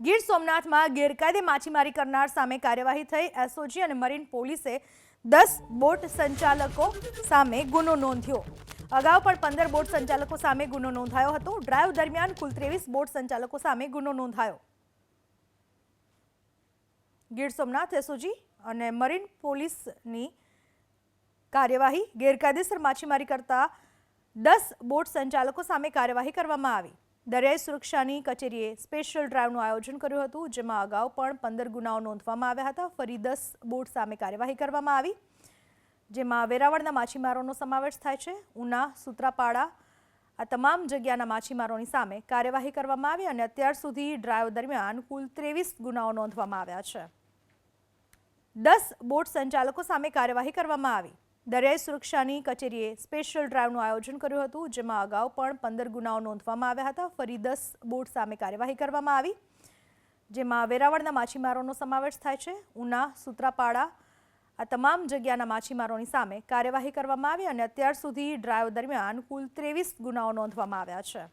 ગીર સોમનાથમાં ગેરકાયદે માછીમારી કરનાર સામે કાર્યવાહી થઈ. એસઓજી અને મરીન પોલીસે દસ બોટ સંચાલકો સામે ગુનો નોંધ્યો. અગાઉ પણ પંદર બોટ સંચાલકો સામે ગુનો નોંધાયો હતો. ડ્રાઈવ દરમિયાન કુલ ત્રેવીસ બોટ સંચાલકો સામે ગુનો નોંધાયો. ગીર સોમનાથ એસઓજી અને મરીન પોલીસની કાર્યવાહી ગેરકાયદેસર માછીમારી કરતા દસ બોટ સંચાલકો સામે કાર્યવાહી કરવામાં આવી. દરિયાઈ સુરક્ષાની કચેરીએ સ્પેશિયલ ડ્રાઈવનું આયોજન કર્યું હતું, જેમાં અગાઉ પણ પંદર ગુનાઓ નોંધવામાં આવ્યા હતા. ફરી દસ બોટ સામે કાર્યવાહી કરવામાં આવી, જેમાં વેરાવળના માછીમારોનો સમાવેશ થાય છે. ઉના, સુત્રાપાડા, આ તમામ જગ્યાના માછીમારોની સામે કાર્યવાહી કરવામાં આવી અને અત્યાર સુધી ડ્રાઈવ દરમિયાન કુલ ત્રેવીસ ગુનાઓ નોંધવામાં આવ્યા છે. દસ બોટ સંચાલકો સામે કાર્યવાહી કરવામાં આવી. દરિયાઈ સુરક્ષાની કચેરીએ સ્પેશિયલ ડ્રાઈવનું આયોજન કર્યું હતું, જેમાં અગાઉ પણ પંદર ગુનાઓ નોંધવામાં આવ્યા હતા. ફરી દસ બોટ સામે કાર્યવાહી કરવામાં આવી, જેમાં વેરાવળના માછીમારોનો સમાવેશ થાય છે. ઉના, સુત્રાપાડા, આ તમામ જગ્યાના માછીમારોની સામે કાર્યવાહી કરવામાં આવી અને અત્યાર સુધી ડ્રાઈવ દરમિયાન કુલ ત્રેવીસ ગુનાઓ નોંધવામાં આવ્યા છે.